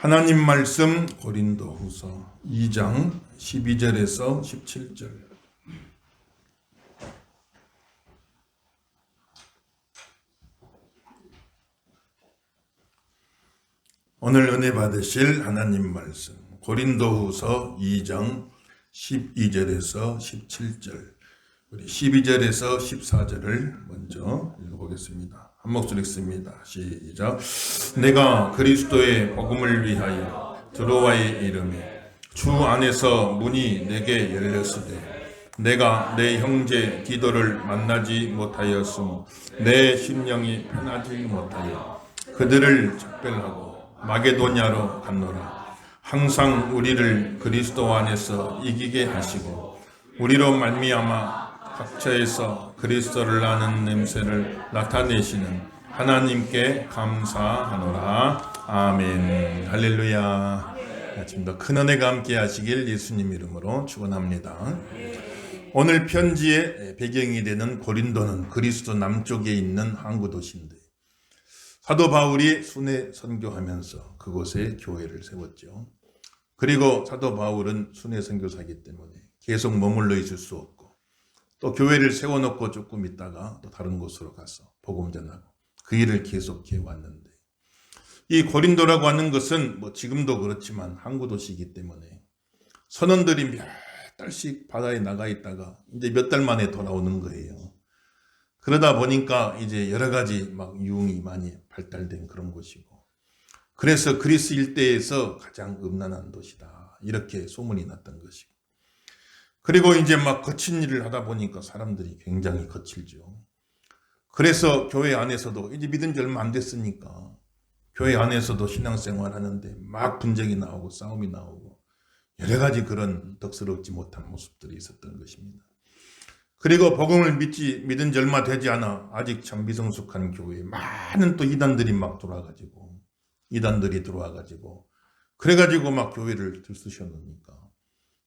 하나님 말씀 고린도 후서 2장 12절에서 17절. 오늘 은혜 받으실 하나님 말씀 고린도 후서 2장 12절에서 17절. 우리 12절에서 14절을 먼저 읽어보겠습니다. 한 목소리 읽습니다. 시작. 내가 그리스도의 복음을 위하여 드로와의 이름에 주 안에서 문이 내게 열렸으되 내가 내 형제 기도를 만나지 못하였으므 내 심령이 편하지 못하여 그들을 작별하고 마게도냐로 갔노라. 항상 우리를 그리스도 안에서 이기게 하시고 우리로 말미암아 각처에서 그리스도를 아는 냄새를 나타내시는 하나님께 감사하노라. 아멘. 할렐루야. 아침도 큰 은혜가 함께 하시길 예수님 이름으로 축원합니다. 오늘 편지의 배경이 되는 고린도는 그리스도 남쪽에 있는 항구 도시인데 사도 바울이 순회 선교하면서 그곳에 교회를 세웠죠. 그리고 사도 바울은 순회 선교사이기 때문에 계속 머물러 있을 수 없고 또 교회를 세워놓고 조금 있다가 또 다른 곳으로 가서 복음 전하고 그 일을 계속해 왔는데 이 고린도라고 하는 것은 뭐 지금도 그렇지만 항구 도시이기 때문에 선원들이 몇 달씩 바다에 나가 있다가 이제 몇 달 만에 돌아오는 거예요. 그러다 보니까 이제 여러 가지 막 유흥이 많이 발달된 그런 곳이고 그래서 그리스 일대에서 가장 음란한 도시다 이렇게 소문이 났던 것이고 그리고 이제 막 거친 일을 하다 보니까 사람들이 굉장히 거칠죠. 그래서 교회 안에서도 이제 믿은 지 얼마 안 됐으니까 교회 안에서도 신앙생활 하는데 막 분쟁이 나오고 싸움이 나오고 여러 가지 그런 덕스럽지 못한 모습들이 있었던 것입니다. 그리고 복음을 믿지 믿은 지 얼마 되지 않아 아직 참 미성숙한 교회에 많은 또 이단들이 막 돌아가지고 이단들이 들어와가지고 그래가지고 막 교회를 들쑤셔 놓으니까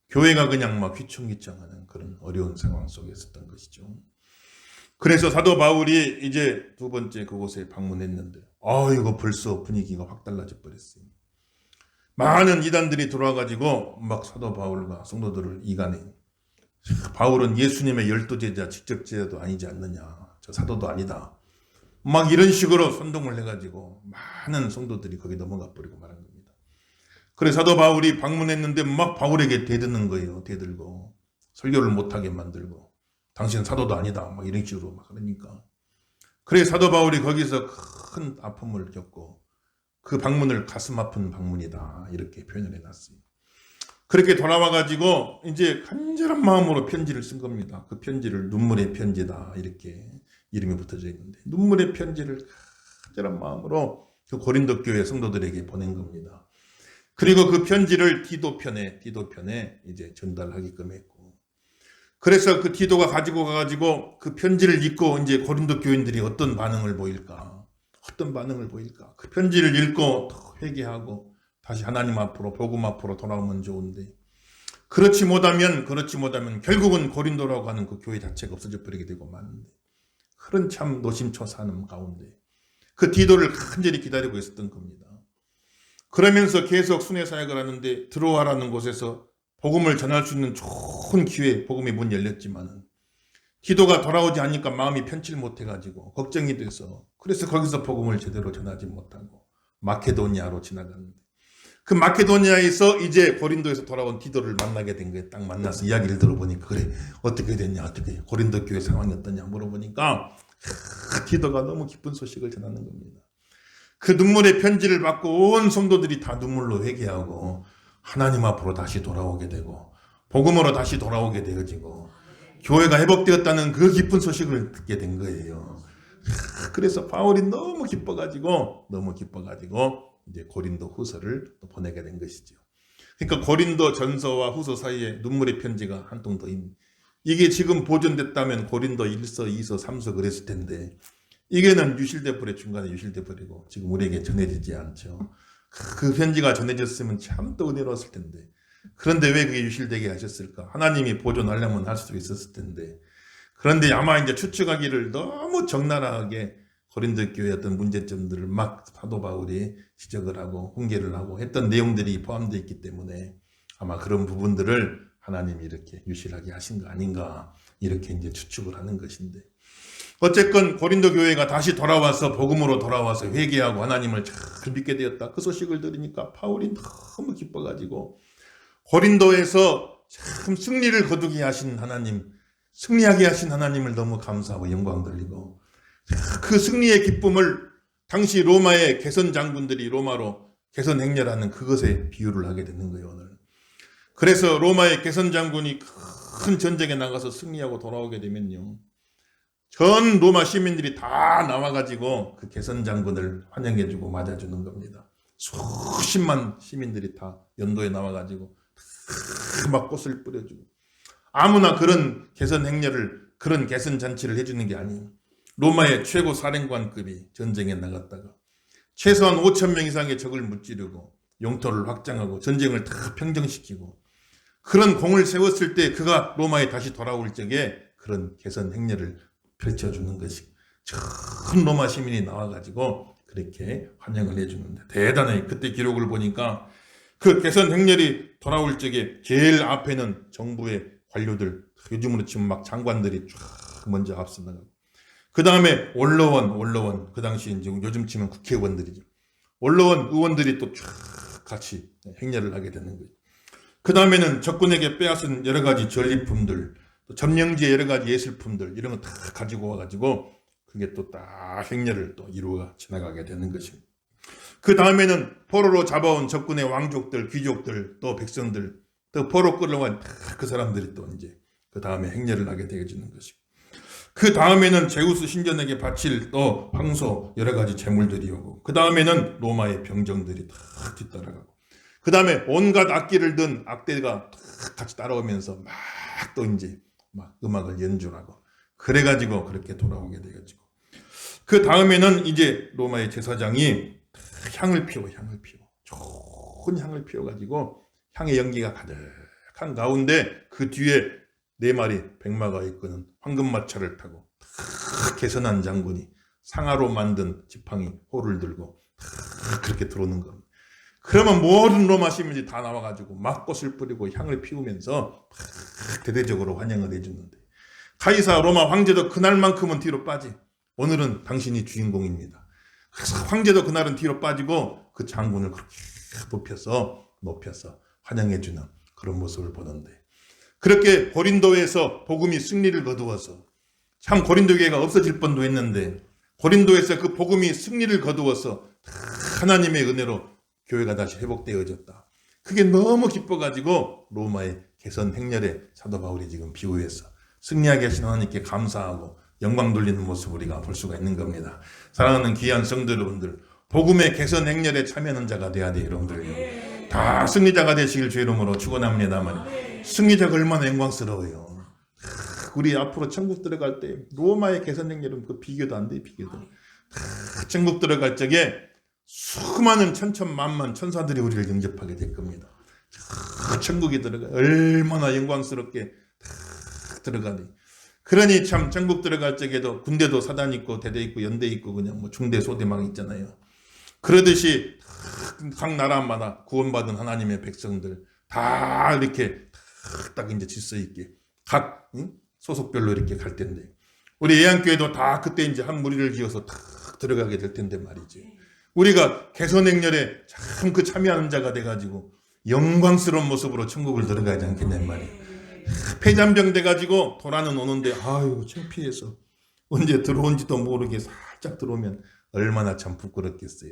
교회가 그냥 막 휘청휘청하는 그런 어려운 상황 속에 있었던 것이죠. 그래서 사도 바울이 이제 두 번째 그곳에 방문했는데 아 이거 벌써 분위기가 확 달라져 버렸어요. 많은 이단들이 들어와가지고 막 사도 바울과 성도들을 이간해 바울은 예수님의 열두 제자 직접 제자도 아니지 않느냐. 저 사도도 아니다. 막 이런 식으로 선동을 해가지고 많은 성도들이 거기 넘어가 버리고 말한 겁니다. 그래 사도 바울이 방문했는데 막 바울에게 대드는 거예요. 대들고 설교를 못하게 만들고 당신은 사도도 아니다. 막 이런 식으로 막 그러니까 그래 사도 바울이 거기서 큰 아픔을 겪고 그 방문을 가슴 아픈 방문이다 이렇게 표현을 해놨어요. 그렇게 돌아와 가지고 이제 간절한 마음으로 편지를 쓴 겁니다. 그 편지를 눈물의 편지다 이렇게 이름이 붙어져 있는데 눈물의 편지를 간절한 마음으로 그 고린도 교회 성도들에게 보낸 겁니다. 그리고 그 편지를 디도 편에 디도 편에 이제 전달하게끔 했고. 그래서 그 디도가 가지고 가가지고 그 편지를 읽고 이제 고린도 교인들이 어떤 반응을 보일까? 어떤 반응을 보일까? 그 편지를 읽고 더 회개하고 다시 하나님 앞으로 복음 앞으로 돌아오면 좋은데. 그렇지 못하면 그렇지 못하면 결국은 고린도라고 하는 그 교회 자체가 없어져 버리게 되고 마는데. 그런 참 노심초사하는 가운데. 그 디도를 간절히 기다리고 있었던 겁니다. 그러면서 계속 순회 사역을 하는데 들어와라는 곳에서 복음을 전할 수 있는 좋은 기회, 복음의 문 열렸지만은 기도가 돌아오지 않으니까 마음이 편칠 못해가지고 걱정이 돼서 그래서 거기서 복음을 제대로 전하지 못하고 마케도니아로 지나갔는데 그 마케도니아에서 이제 고린도에서 돌아온 디도를 만나게 된 거예요. 딱 만나서 이야기를 들어보니까 그래 어떻게 됐냐 어떻게 고린도 교회 상황이 어떠냐 물어보니까 하, 디도가 너무 기쁜 소식을 전하는 겁니다. 그 눈물의 편지를 받고 온 성도들이 다 눈물로 회개하고 하나님 앞으로 다시 돌아오게 되고 복음으로 다시 돌아오게 되어지고 교회가 회복되었다는 그 기쁜 소식을 듣게 된 거예요. 하, 그래서 바울이 너무 기뻐가지고 너무 기뻐가지고 이제 고린도 후서를 또 보내게 된 것이죠. 그러니까 고린도 전서와 후서 사이에 눈물의 편지가 한 통더 있는. 이게 지금 보존됐다면 고린도 1서, 2서, 3서 그랬을 텐데 이게는 버려 중간에 유실돼 버리고 지금 우리에게 전해지지 않죠. 그 편지가 전해졌으면 참 또 은혜로웠을 텐데. 그런데 왜 그게 유실되게 하셨을까? 하나님이 보존하려면 할 수도 있었을 텐데. 그런데 아마 이제 추측하기를 너무 적나라하게 고린도 교회 어떤 문제점들을 막 사도 바울이 지적을 하고 훈계를 하고 했던 내용들이 포함되어 있기 때문에 아마 그런 부분들을 하나님이 이렇게 유실하게 하신 거 아닌가 이렇게 이제 추측을 하는 것인데 어쨌건 고린도 교회가 다시 돌아와서 복음으로 돌아와서 회개하고 하나님을 잘 믿게 되었다. 그 소식을 들으니까 바울이 너무 기뻐가지고 고린도에서 참 승리를 거두게 하신 하나님, 승리하게 하신 하나님을 너무 감사하고 영광 돌리고 그 승리의 기쁨을 당시 로마의 개선 장군들이 로마로 개선 행렬하는 그것에 비유를 하게 되는 거예요 오늘. 그래서 로마의 개선 장군이 큰 전쟁에 나가서 승리하고 돌아오게 되면요. 전 로마 시민들이 다 나와가지고 그 개선 장군을 환영해주고 맞아주는 겁니다. 수십만 시민들이 다 연도에 나와가지고 막 꽃을 뿌려주고 아무나 그런 개선 행렬을 그런 개선 잔치를 해주는 게 아니에요. 로마의 최고 사령관급이 전쟁에 나갔다가 최소한 5천 명 이상의 적을 무찌르고 영토를 확장하고 전쟁을 다 평정시키고 그런 공을 세웠을 때 그가 로마에 다시 돌아올 적에 그런 개선 행렬을 펼쳐주는 것이 전 로마 시민이 나와가지고 그렇게 환영을 해주는데 대단해. 그때 기록을 보니까 그 개선 행렬이 돌아올 적에 제일 앞에는 정부의 관료들 요즘으로 치면 막 장관들이 쫙 먼저 앞서 나가고. 그 다음에 원로원 원로원. 그 당시 이제 요즘 치면 국회의원들이죠 원로원 의원들이 또 쫙 같이 행렬을 하게 되는 거죠 그 다음에는 적군에게 빼앗은 여러 가지 전리품들 또 점령지의 여러 가지 예술품들 이런 거 다 가지고 와가지고 그게 또 딱 행렬을 또 이루어 지나가게 되는 것입니다. 그 다음에는 포로로 잡아온 적군의 왕족들, 귀족들, 또 백성들, 또 포로 끌어간 그 사람들이 또 이제 그 다음에 행렬을 하게 되어지는 것이고 그 다음에는 제우스 신전에게 바칠 또 황소 여러 가지 재물들이 오고 그 다음에는 로마의 병정들이 다 뒤따라가고 그 다음에 온갖 악기를 든 악대가 다 같이 따라오면서 막 또 이제 막 음악을 연주하고 그래가지고 그렇게 돌아오게 되어지고 그 다음에는 이제 로마의 제사장이 향을 피워 향을 피워 좋은 향을 피워가지고 향의 연기가 가득한 가운데 그 뒤에 네 마리 백마가 이끄는 황금마차를 타고 탁 개선한 장군이 상아로 만든 지팡이 호를 들고 탁 그렇게 들어오는 겁니다. 그러면 모든 로마 시민들이 다 나와가지고 막 꽃을 뿌리고 향을 피우면서 막 대대적으로 환영을 해주는데 카이사 로마 황제도 그날만큼은 뒤로 빠지. 오늘은 당신이 주인공입니다. 그래서 황제도 그날은 뒤로 빠지고 그 장군을 그렇게 높여서 높여서 환영해주는 그런 모습을 보는데 그렇게 고린도에서 복음이 승리를 거두어서 참 고린도 교회가 없어질 뻔도 했는데 고린도에서 그 복음이 승리를 거두어서 하나님의 은혜로 교회가 다시 회복되어졌다. 그게 너무 기뻐가지고 로마의 개선 행렬에 사도 바울이 지금 비유해서 승리하게 하신 하나님께 감사하고 영광 돌리는 모습을 우리가 볼 수가 있는 겁니다. 사랑하는 귀한 성도 여러분들, 복음의 개선 행렬에 참여하는 자가 돼야 돼요, 여러분들. 다 승리자가 되시길 주 이름으로 축원합니다만 승리자가 얼마나 영광스러워요. 우리 앞으로 천국 들어갈 때 로마의 개선 행렬은 그 비교도 안 돼, 비교도. 천국 들어갈 적에 수많은 천천만만 천사들이 우리를 영접하게 될 겁니다. 천국에 들어가 얼마나 영광스럽게 들어가니. 그러니 참 천국 들어갈 적에도 군대도 사단 있고 대대 있고 연대 있고 그냥 뭐 중대 소대막 있잖아요. 그러듯이 각 나라마다 구원받은 하나님의 백성들 다 이렇게 딱 이제 질서 있게 각 소속별로 이렇게 갈 텐데 우리 예안교회도 다 그때 이제 한 무리를 지어서 탁 들어가게 될 텐데 말이지. 우리가 개선 행렬에 참 그 참여하는 자가 돼가지고 영광스러운 모습으로 천국을 들어가지 않겠냐 말이에요. 폐잔병 돼가지고 돌아는 오는데 아유 창피해서 언제 들어온지도 모르게 살짝 들어오면 얼마나 참 부끄럽겠어요.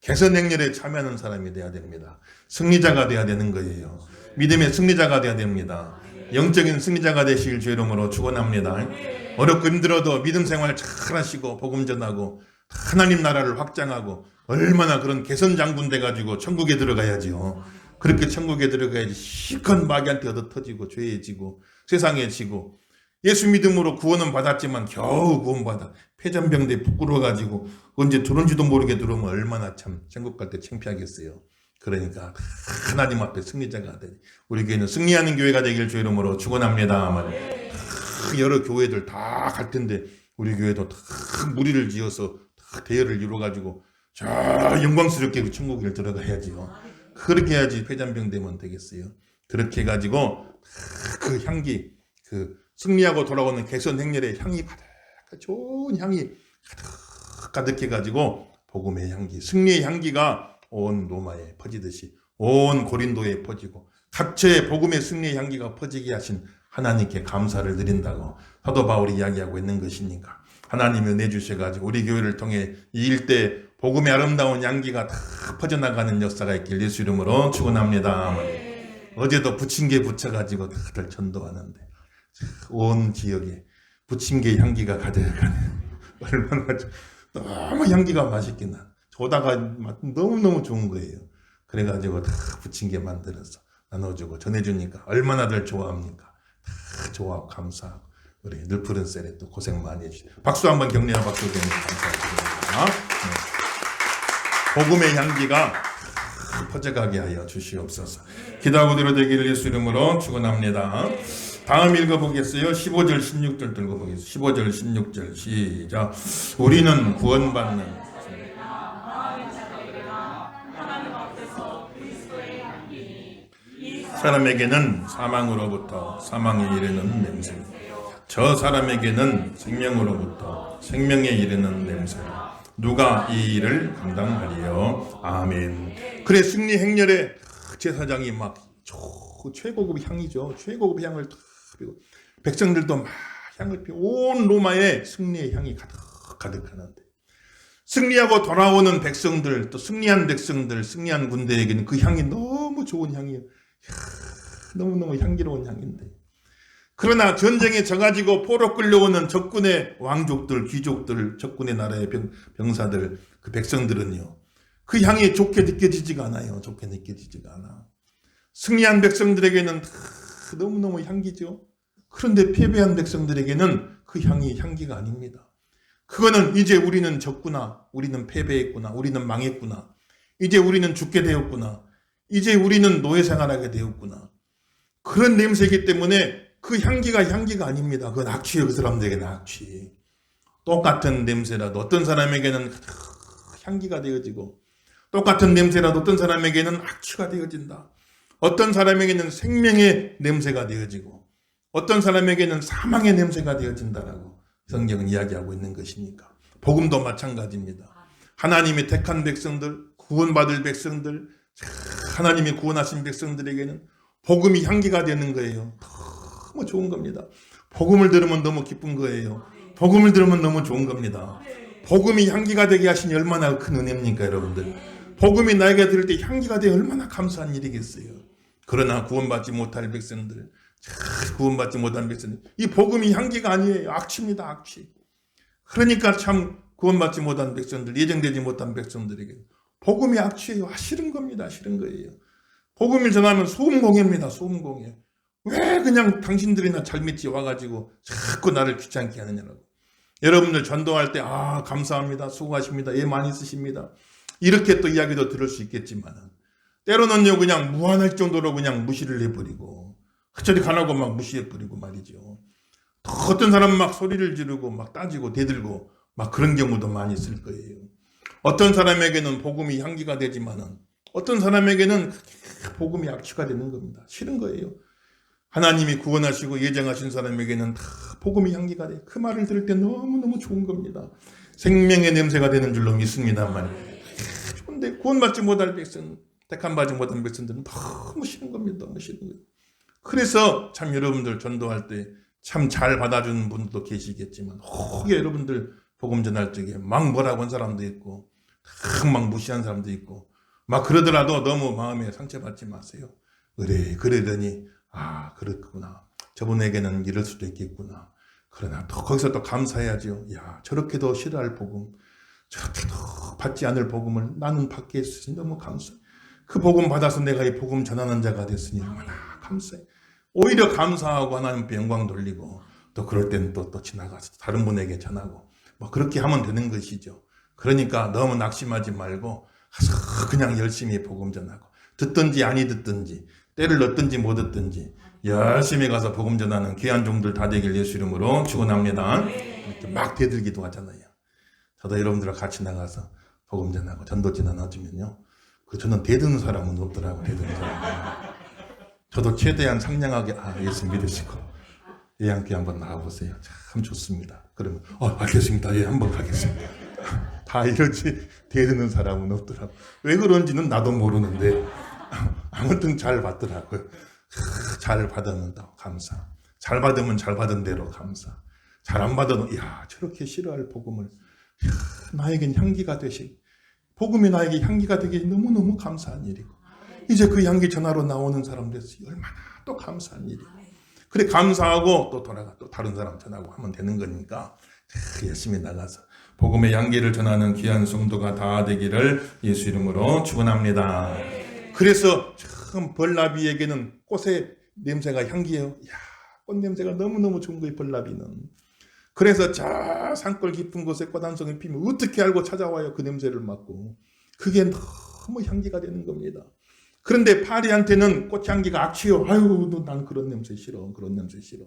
개선 행렬에 참여하는 사람이 돼야 됩니다. 승리자가 돼야 되는 거예요. 믿음의 승리자가 돼야 됩니다. 영적인 승리자가 되실 주 이름으로 축원합니다. 어렵고 힘들어도 믿음 생활 잘 하시고 복음 전하고 하나님 나라를 확장하고 얼마나 그런 개선 장군 돼 가지고 천국에 들어가야지요. 그렇게 천국에 들어가야지 실컷 마귀한테 얻어 터지고 죄에 지고 세상에 지고 예수 믿음으로 구원은 받았지만 겨우 구원받아 폐잔병대 부끄러워가지고 언제 들어온지도 모르게 들어오면 얼마나 참 천국 갈 때 창피하겠어요. 그러니까 하나님 앞에 승리자가 되니 우리 교회는 승리하는 교회가 되길 주 이름으로 축원합니다. 여러 교회들 다 갈 텐데 우리 교회도 다 무리를 지어서 대열을 이루어 가지고 저 영광스럽게 그 천국을 들어가야지요. 그렇게 해야지 폐잔병 되면 되겠어요. 그렇게 해가지고 그 향기, 그 승리하고 돌아오는 개선 행렬의 향이 가득, 좋은 향이 가득 가득해가지고 복음의 향기, 승리의 향기가 온 로마에 퍼지듯이 온 고린도에 퍼지고 각처에 복음의 승리의 향기가 퍼지게 하신 하나님께 감사를 드린다고 사도 바울이 이야기하고 있는 것이니까 하나님이 은혜 주셔가지고 우리 교회를 통해 이 일대 복음의 아름다운 향기가 다 퍼져나가는 역사가 있길 예수 이름으로 축원합니다. 어제도 부침개 붙여가지고 다들 전도하는데 온 지역에 부침개 향기가 가득하네. 얼마나 좋- 너무 향기가 맛있게 나. 조다가 맛 너무너무 좋은 거예요. 그래가지고 다 부침개 만들어서 나눠주고 전해주니까 얼마나들 좋아합니까? 다 좋아하고 감사하고 우리 늘 푸른 셀에 또 고생 많이 해주시고 박수 한번 격려한 박수 드리면 감사드립니다. 네. 복음의 향기가 퍼져가게 하여 주시옵소서. 기도하고 들어되기를 예수 이름으로 축원합니다. 다음 읽어보겠어요. 15절 16절 들고 보겠습니다. 15절 16절 시작. 우리는 구원받는 사람에게는 사망으로부터 사망에 이르는 냄새. 저 사람에게는 생명으로부터 생명에 이르는 냄새. 누가 이 일을 감당하리요? 아멘. 그래 승리 행렬에 제사장이 막 초- 최고급 향이죠. 최고급 향을 탁 피고 백성들도 막 향을 피고 온 로마에 승리의 향이 가득 가득하는데 승리하고 돌아오는 백성들 또 승리한 백성들 승리한 군대에게는 그 향이 너무 좋은 향이에요. 너무너무 향기로운 향인데 그러나 전쟁에 져가지고 포로 끌려오는 적군의 왕족들, 귀족들, 적군의 나라의 병, 병사들, 그 백성들은요. 그 향이 좋게 느껴지지가 않아요. 좋게 느껴지지가 않아. 승리한 백성들에게는 다 너무너무 향기죠. 그런데 패배한 백성들에게는 그 향이 향기가 아닙니다. 그거는 이제 우리는 졌구나. 우리는 패배했구나. 우리는 망했구나. 이제 우리는 죽게 되었구나. 이제 우리는 노예 생활하게 되었구나. 그런 냄새이기 때문에 그 향기가 향기가 아닙니다. 그건 악취예요. 그 사람들에게는 악취. 똑같은 냄새라도 어떤 사람에게는 향기가 되어지고 똑같은 냄새라도 어떤 사람에게는 악취가 되어진다. 어떤 사람에게는 생명의 냄새가 되어지고 어떤 사람에게는 사망의 냄새가 되어진다라고 성경은 이야기하고 있는 것이니까 복음도 마찬가지입니다. 하나님이 택한 백성들, 구원받을 백성들, 하나님이 구원하신 백성들에게는 복음이 향기가 되는 거예요. 너무 좋은 겁니다. 복음을 들으면 너무 기쁜 거예요. 복음을 들으면 너무 좋은 겁니다. 복음이 향기가 되게 하시니 얼마나 큰 은혜입니까, 여러분들? 복음이 나에게 들을 때 향기가 되어 얼마나 감사한 일이겠어요. 그러나 구원받지 못할 백성들, 참 구원받지 못한 백성들, 이 복음이 향기가 아니에요. 악취입니다, 악취. 그러니까 참 구원받지 못한 백성들, 예정되지 못한 백성들에게 복음이 악취예요. 아, 싫은 겁니다, 싫은 거예요. 복음을 전하면 소음공예입니다, 소음공예. 왜 그냥 당신들이나 잘 믿지 와가지고 자꾸 나를 귀찮게 하느냐고. 여러분들 전도할 때, 아, 감사합니다. 수고하십니다. 예, 많이 쓰십니다. 이렇게 또 이야기도 들을 수 있겠지만, 때로는요, 그냥 무한할 정도로 그냥 무시를 해버리고, 저리 가라고 막 무시해버리고 말이죠. 또 어떤 사람은 막 소리를 지르고, 막 따지고, 대들고, 막 그런 경우도 많이 있을 거예요. 어떤 사람에게는 복음이 향기가 되지만은, 어떤 사람에게는 복음이 악취가 되는 겁니다. 싫은 거예요. 하나님이 구원하시고 예정하신 사람에게는 다 복음의 향기가 돼. 그 말을 들을 때 너무너무 좋은 겁니다. 생명의 냄새가 되는 줄로 믿습니다만. 그런데 구원받지 못할 백성, 택함받지 못한 백성들은 너무 싫은 겁니다. 너무 싫은 거예요. 그래서 참 여러분들 전도할 때 참 잘 받아주는 분도 계시겠지만 혹여 여러분들 복음 전할 적에 막 뭐라고 한 사람도 있고 막 무시한 사람도 있고 막 그러더라도 너무 마음에 상처받지 마세요. 그래 그러더니 아, 그렇구나. 저분에게는 이럴 수도 있겠구나. 그러나 또 거기서 또 감사해야죠. 야, 저렇게도 싫어할 복음, 저렇게도 받지 않을 복음을 나는 받게 했으니 너무 감사해. 그 복음 받아서 내가 이 복음 전하는 자가 됐으니 얼마나 감사해. 오히려 감사하고 하나님께 영광 돌리고 또 그럴 때는 또, 또 지나가서 다른 분에게 전하고 뭐 그렇게 하면 되는 것이죠. 그러니까 너무 낙심하지 말고 그냥 열심히 복음 전하고 듣든지 아니 듣든지 때를 넣든지 못 듣든지 열심히 가서 복음 전하는 귀한 종들 다 되길 예수 이름으로 축원합니다. 이렇게 막 대들기도 하잖아요. 저도 여러분들과 같이 나가서 복음 전하고 전도지 나눠주면요. 그 저는 대드는 사람은 없더라고 대드는 사람. 저도 최대한 상냥하게 아 예수 믿으시고 예양교 한번 나가보세요. 참 좋습니다. 그러면 어 알겠습니다. 예 한번 가겠습니다. 다 이러지 대드는 사람은 없더라고. 왜 그런지는 나도 모르는데 아무튼 잘 받더라고요. 잘 받으면 더 감사. 잘 받으면 잘 받은 대로 감사. 잘 안 받아도 야 저렇게 싫어할 복음을 야, 나에겐 향기가 되시. 복음이 나에게 향기가 되게 너무너무 감사한 일이고 이제 그 향기 전하러 나오는 사람들 얼마나 또 감사한 일이고 그래 감사하고 또 돌아가 또 다른 사람 전하고 하면 되는 거니까 자, 열심히 나가서 복음의 향기를 전하는 귀한 성도가 다 되기를 예수 이름으로 축원합니다. 그래서 참 벌나비에게는 꽃의 냄새가 향기예요. 야, 꽃 냄새가 너무너무 좋은 거예요, 벌나비는. 그래서 저 산골 깊은 곳에 꽃 한 송이 피면 어떻게 알고 찾아와요, 그 냄새를 맡고. 그게 너무 향기가 되는 겁니다. 그런데 파리한테는 꽃향기가 악취요. 아유, 너난 그런 냄새 싫어. 그런 냄새 싫어.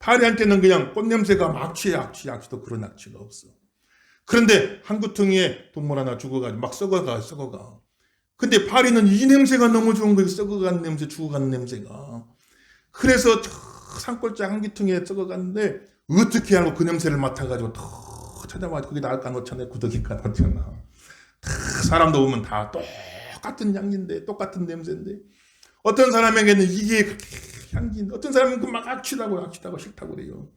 파리한테는 그냥 꽃 냄새가 막 악취에 악취, 악취도 그런 악취가 없어. 그런데 한 구퉁이에 동물 하나 죽어가지고 막 썩어가, 썩어가. 근데 파리는 이 냄새가 너무 좋은 거예요. 썩어간 냄새, 죽어간 냄새가. 그래서 저 산골짜 한 귀퉁이에 썩어갔는데 어떻게 알고 그 냄새를 맡아가지고 더 찾아와 거기 날 까놓잖아요. 구더기 까놓잖아. 다 사람도 보면 다 똑같은 향기인데 똑같은 냄새인데 어떤 사람에게는 이게 향기인데 어떤 사람은 그막 악취다고 악취다고 싫다고 그래요.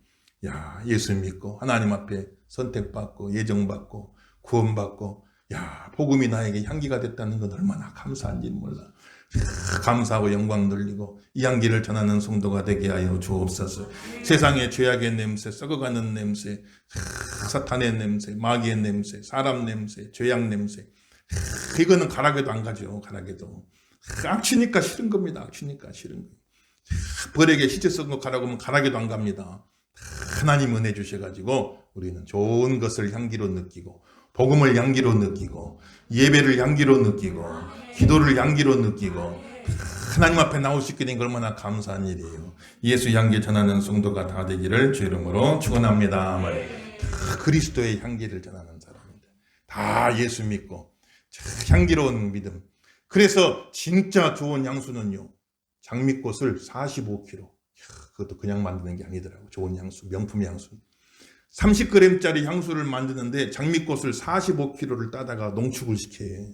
야 예수 믿고 하나님 앞에 선택받고 예정받고 구원받고 야 복음이 나에게 향기가 됐다는 건 얼마나 감사한지 몰라. 감사하고 영광 돌리고 이 향기를 전하는 성도가 되게 하여 주옵소서. 세상의 죄악의 냄새, 썩어가는 냄새, 사탄의 냄새, 마귀의 냄새, 사람 냄새, 죄악 냄새. 이거는 가락에도 안 가죠. 가락에도. 악취니까 싫은 겁니다. 악취니까 싫은 거예요. 벌에게 시체 썩은 거 가라고 하면 가락에도 안 갑니다. 하나님 은혜 주셔가지고 우리는 좋은 것을 향기로 느끼고 복음을 향기로 느끼고 예배를 향기로 느끼고 기도를 향기로 느끼고 하나님 앞에 나올 수 있게 된 게 얼마나 감사한 일이에요. 예수 향기 전하는 성도가 다 되기를 주 이름으로 축원합니다. 다 그리스도의 향기를 전하는 사람입니다. 다 예수 믿고 향기로운 믿음. 그래서 진짜 좋은 향수는요. 장미꽃을 45kg. 그것도 그냥 만드는 게 아니더라고. 좋은 향수, 명품 향수. 30g짜리 향수를 만드는데 장미꽃을 45kg를 따다가 농축을 시켜요.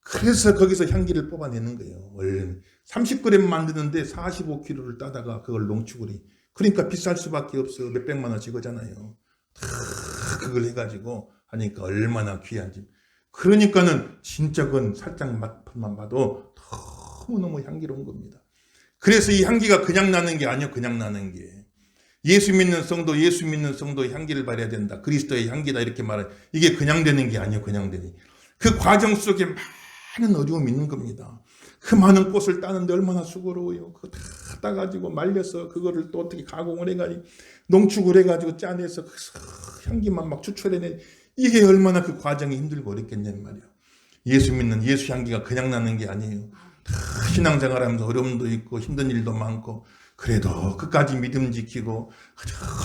그래서 거기서 향기를 뽑아내는 거예요. 30g 만드는데 45kg를 따다가 그걸 농축을 해. 그러니까 비쌀 수밖에 없어. 몇백만 원씩 하잖아요. 그걸 해가지고 하니까 얼마나 귀한지. 그러니까는 진짜 그건 살짝 맛만 봐도 너무너무 향기로운 겁니다. 그래서 이 향기가 그냥 나는 게 아니요. 그냥 나는 게. 예수 믿는 성도, 예수 믿는 성도의 향기를 발해야 된다. 그리스도의 향기다. 이렇게 말해. 이게 그냥 되는 게 아니요. 그냥 되니. 그 과정 속에 많은 어려움이 있는 겁니다. 그 많은 꽃을 따는데 얼마나 수고로워요. 그거 다 따가지고 말려서 그거를 또 어떻게 가공을 해가지고 농축을 해가지고 짜내서 그 향기만 막 추출해내. 이게 얼마나 그 과정이 힘들고 어렵겠냔 말이에요. 예수 믿는 예수 향기가 그냥 나는 게 아니에요. 다 신앙생활하면서 어려움도 있고 힘든 일도 많고 그래도 끝까지 믿음 지키고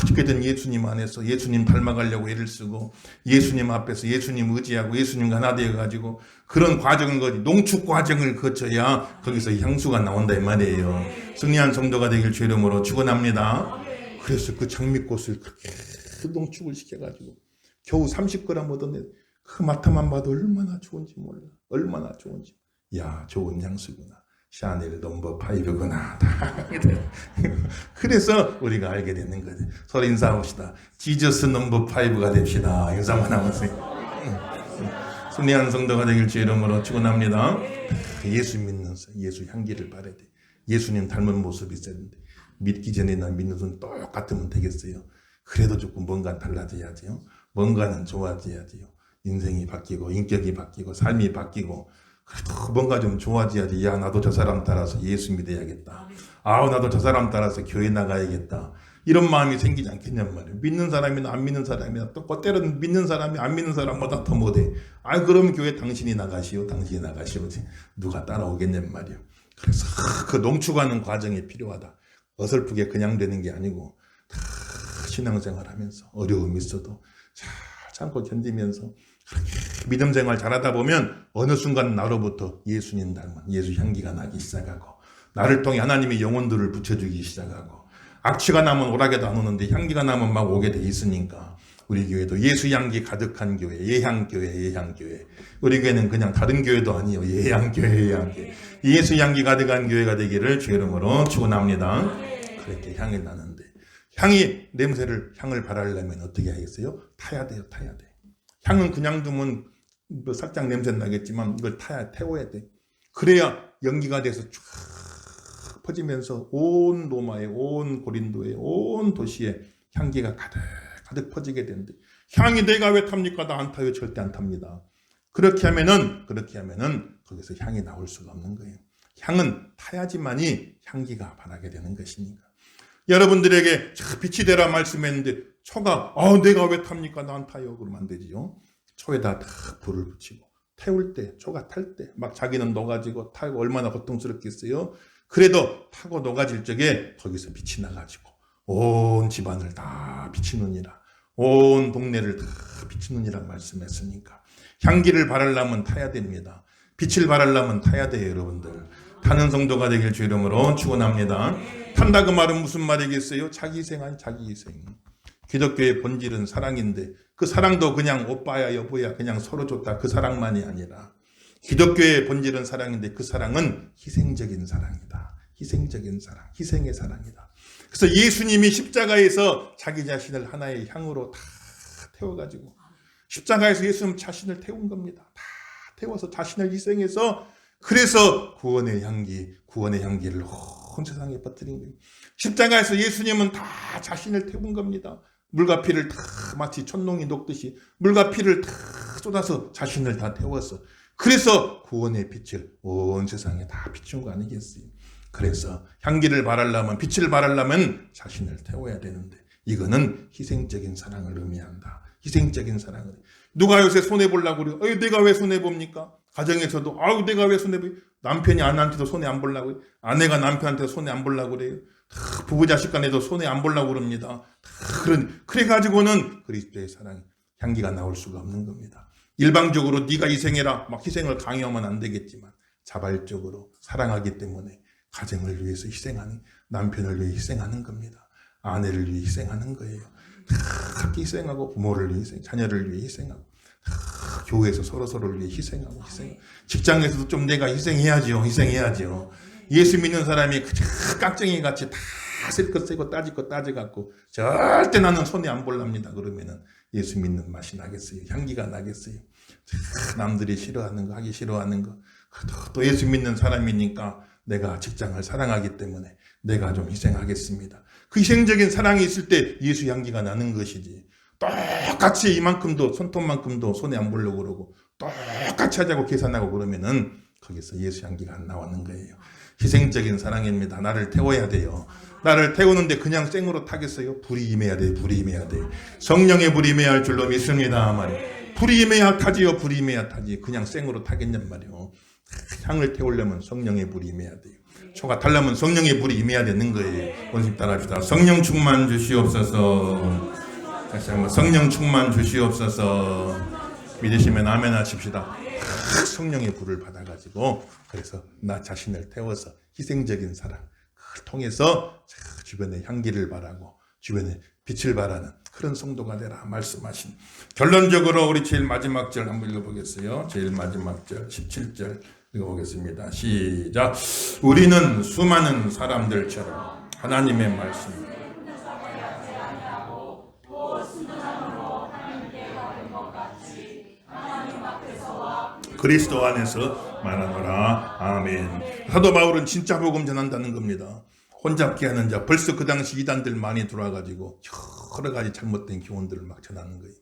어떻게든 예수님 안에서 예수님 닮아가려고 애를 쓰고 예수님 앞에서 예수님 의지하고 예수님과 하나 되어 가지고 그런 과정을 거지 농축 과정을 거쳐야 거기서 향수가 나온다 이 말이에요. 승리한 성도가 되길 주 이름으로 축원합니다. 그래서 그 장미꽃을 그렇게 농축을 시켜가지고 겨우 30g 얻었네. 그 맡아만 봐도 얼마나 좋은지 몰라. 얼마나 좋은지. 야 좋은 향수구나. 샤넬 넘버 파이브구나. 그래서 우리가 알게 되는 거지. 서로 인사합시다. 지저스 넘버 파이브가 됩시다. 인사만 하면서. 순리한 성도가 되길 주 이름으로 축원합니다. 예수 믿는 예수 향기를 바래야 돼. 예수님 닮은 모습이 있었는데 믿기 전에나 믿는 순 똑같으면 되겠어요. 그래도 조금 뭔가 달라져야지요. 뭔가는 좋아져야지요. 인생이 바뀌고 인격이 바뀌고 삶이 바뀌고 뭔가 좀 좋아져야지. 야, 나도 저 사람 따라서 예수 믿어야겠다. 아우, 나도 저 사람 따라서 교회 나가야겠다. 이런 마음이 생기지 않겠냔 말이에요. 믿는 사람이나 안 믿는 사람이나 또 때로는 믿는 사람이 안 믿는 사람보다 더 못해. 아, 그럼 교회 당신이 나가시오. 당신이 나가시오. 누가 따라오겠냔 말이에요. 그래서 그 농축하는 과정이 필요하다. 어설프게 그냥 되는 게 아니고 다 신앙생활 하면서 어려움이 있어도 잘 참고 견디면서 믿음 생활 잘하다 보면 어느 순간 나로부터 예수님 닮은 예수 향기가 나기 시작하고 나를 통해 하나님의 영혼들을 붙여주기 시작하고 악취가 나면 오락에도 안 오는데 향기가 나면 막 오게 돼 있으니까 우리 교회도 예수 향기 가득한 교회 예향교회 예향교회. 우리 교회는 그냥 다른 교회도 아니에요. 예향교회 예향교회. 예수 향기 가득한 교회가 되기를 주 이름으로 축원합니다. 그렇게 향이 나는데 향이 냄새를 향을 발하려면 어떻게 하겠어요? 타야 돼요 타야 돼 향은 그냥 두면 뭐 살짝 냄새 나겠지만 이걸 타야 태워야 돼 그래야 연기가 돼서 쫙 퍼지면서 온 로마에 온 고린도에 온 도시에 향기가 가득 가득 퍼지게 된대. 향이 내가 왜 탑니까? 나 안 타요. 절대 안 탑니다. 그렇게 하면은 그렇게 하면은 거기서 향이 나올 수가 없는 거예요. 향은 타야지만이 향기가 바라게 되는 것이니까. 여러분들에게 자, 빛이 되라 말씀했는데 초가 아 내가 왜 탑니까? 나안 타요. 그러면 안 되지요. 초에다 딱 불을 붙이고 태울 때 초가 탈 때 막 자기는 녹아지고 타고 얼마나 고통스럽겠어요. 그래도 타고 녹아질 적에 거기서 빛이 나가지고 온 집안을 다 비치느니라. 온 동네를 다 비치느니라 말씀했으니까. 향기를 바라려면 타야 됩니다. 빛을 바라려면 타야 돼요, 여러분들. 타는 성도가 되길 주 이름으로 축원합니다. 탄다 그 말은 무슨 말이겠어요? 자기 희생 아니 자기 희생. 기독교의 본질은 사랑인데 그 사랑도 그냥 오빠야 여보야 그냥 서로 좋다 그 사랑만이 아니라 기독교의 본질은 사랑인데 그 사랑은 희생적인 사랑이다. 희생적인 사랑, 희생의 사랑이다. 그래서 예수님이 십자가에서 자기 자신을 하나의 향으로 다 태워가지고 십자가에서 예수님 자신을 태운 겁니다. 다 태워서 자신을 희생해서 그래서 구원의 향기, 구원의 향기를 온 세상에 퍼뜨린 거예요. 십자가에서 예수님은 다 자신을 태운 겁니다. 물과 피를 다 마치 천농이 녹듯이 물과 피를 다 쏟아서 자신을 다 태워서 그래서 구원의 빛을 온 세상에 다 비춘 거 아니겠어요? 그래서 향기를 바라려면 빛을 바라려면 자신을 태워야 되는데 이거는 희생적인 사랑을 의미한다. 희생적인 사랑을 누가 요새 손해 보려고 그래요? 내가 왜 손해 봅니까? 가정에서도 아우 내가 왜 손해 보? 남편이 아내한테도 손해 안 보려고. 아내가 남편한테 손해 안 보려고 그래요. 다 부부 자식 간에도 손해 안 보려고 그럽니다. 다 그런 그래 가지고는 그리스도의 사랑 향기가 나올 수가 없는 겁니다. 일방적으로 네가 희생해라 막 희생을 강요하면 안 되겠지만 자발적으로 사랑하기 때문에 가정을 위해서 희생하는 남편을 위해 희생하는 겁니다. 아내를 위해 희생하는 거예요. 다 희생하고 부모를 위해 희생, 자녀를 위해 희생하고 다 교회에서 서로 서로를 위해 희생하고 희생. 직장에서도 좀 내가 희생해야지요. 희생해야지요. 예수 믿는 사람이 그저 깍쟁이 같이 다 쓸 것 쓰고 따질 것 따져갖고 절대 나는 손에 안 볼랍니다. 그러면은 예수 믿는 맛이 나겠어요. 향기가 나겠어요. 남들이 싫어하는 거 하기 싫어하는 거. 또- 또 예수 믿는 사람이니까 내가 직장을 사랑하기 때문에 내가 좀 희생하겠습니다. 그 희생적인 사랑이 있을 때 예수 향기가 나는 것이지. 똑같이 이만큼도 손톱만큼도 손에 안 보려고 그러고 똑같이 하자고 계산하고 그러면은 거기서 예수 향기가 안 나오는 거예요. 희생적인 사랑입니다. 나를 태워야 돼요. 나를 태우는데 그냥 생으로 타겠어요? 불이 임해야 돼요. 불이 임해야 돼요. 성령의 불이 임해야 할 줄로 믿습니다. 말이에요. 불이 임해야 타지요. 불이 임해야 타지. 그냥 생으로 타겠냔 말이에요. 향을 태우려면 성령의 불이 임해야 돼요. 초가 타려면 성령의 불이 임해야 되는 거예요. 원심 따라합시다. 성령 충만 주시옵소서. 다시 한번 성령 충만 주시옵소서. 믿으시면 아멘 하십시다. 탁 성령의 불을 받아가지고 그래서 나 자신을 태워서 희생적인 사랑 그걸 통해서 자, 주변에 향기를 바라고 주변에 빛을 바라는 그런 성도가 되라 말씀하신 결론적으로 우리 제일 마지막 절 한번 읽어보겠어요. 제일 마지막 절 17절 읽어보겠습니다. 시작. 우리는 수많은 사람들처럼 하나님의 말씀 그리스도 안에서 말하노라. 아멘. 사도 바울은 진짜 복음 전한다는 겁니다. 혼잡게 하는 자, 벌써 그 당시 이단들 많이 들어와가지고 여러 가지 잘못된 교훈들을 막 전하는 거예요.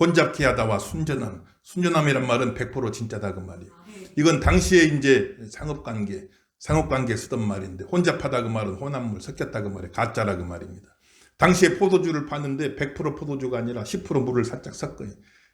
혼잡게 하다와 순전함. 순전함이란 말은 100% 진짜다 그 말이에요. 이건 당시에 이제 상업관계, 상업관계 쓰던 말인데 혼잡하다 그 말은 혼합물 섞였다 그 말이에요. 가짜라 그 말입니다. 당시에 포도주를 파는데 100% 포도주가 아니라 10% 물을 살짝 섞어요.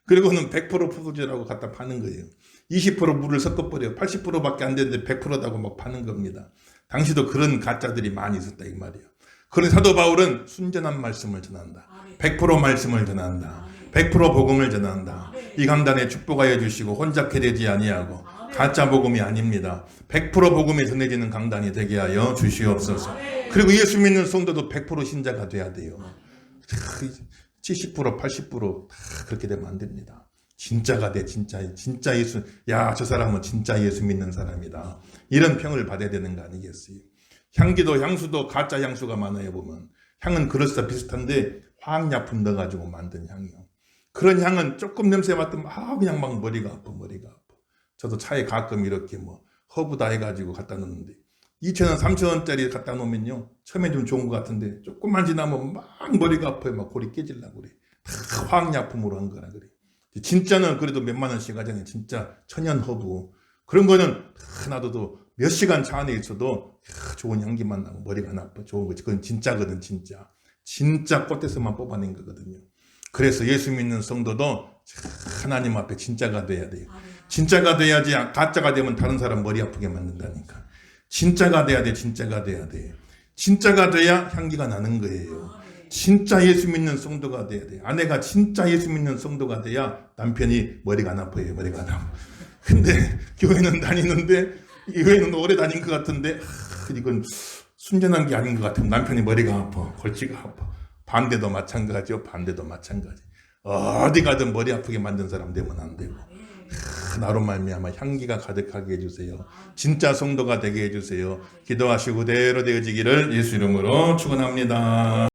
그리고는 100% 포도주라고 갖다 파는 거예요. 20% 물을 섞어버려요. 80%밖에 안 되는데 100%다고 막 파는 겁니다. 당시도 그런 가짜들이 많이 있었다 이 말이에요. 그런 사도 바울은 순전한 말씀을 전한다. 100% 말씀을 전한다. 100% 복음을 전한다. 이 강단에 축복하여 주시고 혼잡케 되지 아니하고 가짜 복음이 아닙니다. 100% 복음에 전해지는 강단이 되게 하여 주시옵소서. 그리고 예수 믿는 성도도 100% 신자가 돼야 돼요. 70% 80%다 그렇게 되면 안 됩니다. 진짜가 돼 진짜 진짜 예수 야 저 사람은 진짜 예수 믿는 사람이다. 이런 평을 받아야 되는 거 아니겠어요? 향기도 향수도 가짜 향수가 많아요 보면 향은 그럴싸 비슷한데 화학약품 넣어가지고 만든 향이요. 그런 향은 조금 냄새 맡으면 아 그냥 막 머리가 아파 머리가 아파. 저도 차에 가끔 이렇게 뭐 허브 다 해가지고 갖다 놓는데 2천원 3천원짜리 갖다 놓으면요 처음엔 좀 좋은 것 같은데 조금만 지나면 막 머리가 아파요 막 골이 깨질라 그래 다 화학약품으로 한 거라 그래 진짜는 그래도 몇만 원씩 하잖아요 진짜 천연 허브. 그런 거는 다 놔둬도 몇 시간 차 안에 있어도 야, 좋은 향기만 나고 머리가 나빠. 좋은 거지. 그건 진짜거든 진짜. 진짜 꽃에서만 뽑아낸 거거든요. 그래서 예수 믿는 성도도 하나님 앞에 진짜가 돼야 돼요. 진짜가 돼야지 가짜가 되면 다른 사람 머리 아프게 만든다니까. 진짜가 돼야 돼 진짜가 돼야 돼. 진짜가 돼야 향기가 나는 거예요 진짜 예수 믿는 성도가 돼야 돼. 아내가 진짜 예수 믿는 성도가 돼야 남편이 머리가 안 아파요 머리가 안 아파. 근데 교회는 다니는데 이 교회는 오래 다닌 것 같은데 하, 이건 순전한 게 아닌 것 같으면 남편이 머리가 아파 골치가 아파. 반대도 마찬가지요 반대도 마찬가지. 어디 가든 머리 아프게 만든 사람 되면 안 되고. 하, 나로 말미암아 향기가 가득하게 해주세요. 진짜 성도가 되게 해주세요. 기도하시고 그대로 되어지기를 예수 이름으로 축원합니다.